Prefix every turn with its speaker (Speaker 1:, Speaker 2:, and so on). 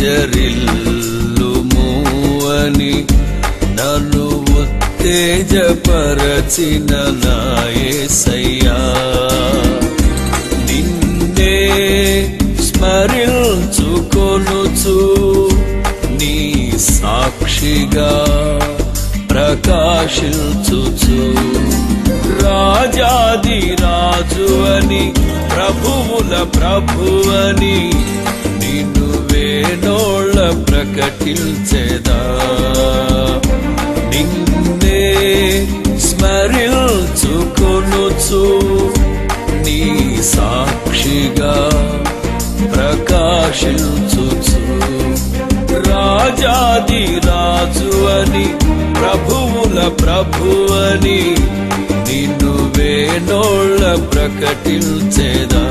Speaker 1: జరిల్లుము అని నన్ను ఉత్తేజపరచిన నాయసయ్యా. నిన్నే స్మరించుకొనుచు నీ సాక్షిగా ప్రకాశించుచు రాజాది రాజు అని ప్రభువుల ప్రభువని ప్రకటించెదా నిన్నే స్మరించుకొనుచు నీ సాక్షిగా ప్రకాశించుచు. రాజాది రాజు అని ప్రభువుల ప్రభువని నిన్ను వేణోళ్ళ ప్రకటించేదా